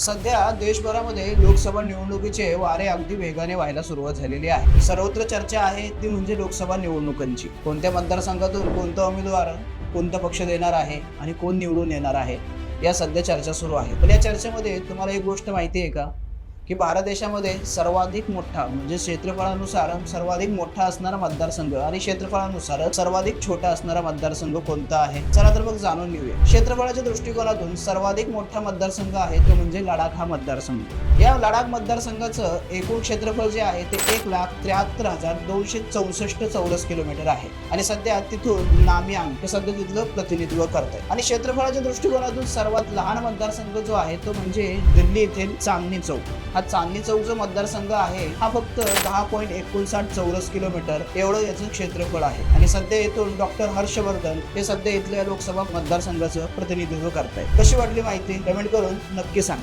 सध्या देशभरामध्ये लोकसभा निवडणुकीचे वारे अगदी वेगाने व्हायला सुरुवात झालेली आहे. सर्वत्र चर्चा आहे ती म्हणजे लोकसभा निवडणुकांची. कोणत्या मतदारसंघातून कोणता उमेदवार कोणता पक्ष देणार आहे आणि कोण निवडून येणार आहे या सध्या चर्चा सुरू आहे. पण या चर्चेमध्ये तुम्हाला एक गोष्ट माहिती आहे का? की भारत देशामध्ये सर्वाधिक मोठा म्हणजे क्षेत्रफळानुसार सर्वाधिक मोठा असणारा मतदारसंघ आणि क्षेत्रफळानुसार सर्वाधिक छोटा असणारा मतदारसंघ कोणता आहे? चला तर मग जाणून घेऊया. क्षेत्रफळाच्या दृष्टिकोनातून सर्वाधिक मोठा मतदारसंघ आहे तो म्हणजे लडाख हा मतदारसंघ. या लडाख मतदारसंघाचं एकूण क्षेत्रफळ जे आहे ते एक लाख त्र्याहत्तर हजार दोनशे चौसष्ट चौरस किलोमीटर आहे. आणि सध्या तिथून नामियांग हे सध्या तिथलं प्रतिनिधित्व करत आहे आणि क्षेत्रफळाच्या दृष्टिकोनातून सर्वात लहान मतदारसंघ जो आहे तो म्हणजे दिल्ली येथील चांदणी चौक. हा चांदणी चौक जो मतदारसंघ आहे हा फक्त दहा पॉईंट एकोणसाठ चौरस किलोमीटर एवढं याचं क्षेत्रफळ आहे. आणि सध्या येथून डॉक्टर हर्षवर्धन हे सध्या इथल्या लोकसभा मतदारसंघाचं प्रतिनिधित्व करत आहे कशी वाटली माहिती कमेंट करून नक्की सांगा.